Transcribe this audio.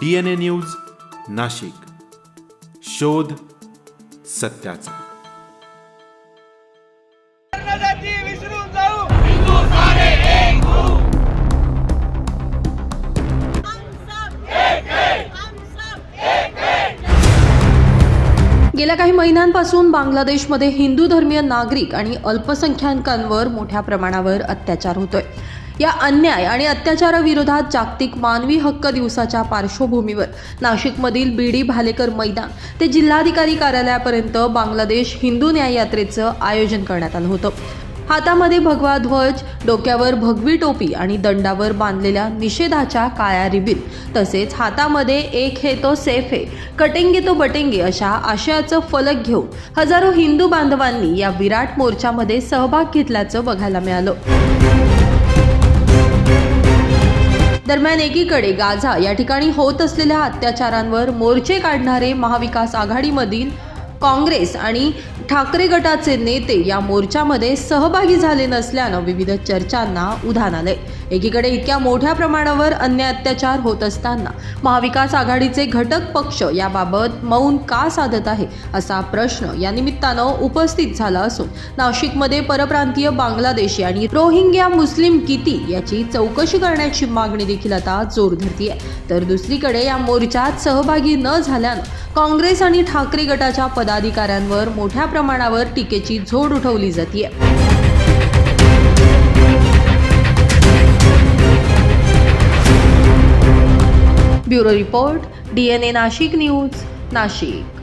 D N A news Nashik. शोध सत्याचा. जाती विसरून जाऊ. हम सब एक है. हम सब एक गेल्या काही महिन्यांपासून बांगलादेशमध्ये हिंदू धर्मीय नागरिक आणि अल्पसंख्याकांवर मोठ्या प्रमाणावर अत्याचार होतोय. या अन्याय आणि अत्याचाराविरोधात जागतिक मानवी हक्क दिवसाच्या पार्श्वभूमीवर नाशिकमधील बीडी भालेकर मैदान ते जिल्हाधिकारी कार्यालयापर्यंत बांगलादेश हिंदू न्याय यात्रेचं आयोजन करण्यात आलं होतं. हातामध्ये भगवा ध्वज डोक्यावर भगवी टोपी आणि दंडावर बांधलेल्या निषेधाच्या काळ्या रिबीन तसेच हातामध्ये एक हे तो सेफ हे कटेंगे तो बटेंगे अशा आशयाचं फलक घेऊन हजारो हिंदू बांधवांनी या विराट मोर्चामध्ये सहभाग घेतल्याचं बघायला मिळालं. दरम्यान एकीकडे गाझा या ठिकाणी होत असलेल्या अत्याचारांवर मोर्चे काढणारे महाविकास आघाडीमधील काँग्रेस आणि ठाकरे गटाचे नेते या मोर्चामध्ये सहभागी झाले नसल्यानं विविध चर्चांना उधाण आले एकीकडे इतक्या मोठ्या प्रमाणावर अन्य अत्याचार होत असताना महाविकास आघाडीचे घटक पक्ष याबाबत मौन का साधत आहे असा प्रश्न या निमित्तानं उपस्थित झाला असून नाशिकमध्ये परप्रांतीय बांगलादेशी आणि रोहिंग्या मुस्लिम किती याची चौकशी करण्याची मागणी देखील आता जोर आहे तर दुसरीकडे या मोर्चात सहभागी न झाल्यानं काँग्रेस आणि ठाकरे गटाच्या पद पदाधिकाऱ्यांवर मोठ्या प्रमाणावर टीकेची झोड उठवली जाते bureau report D N A Nashik news Nashik.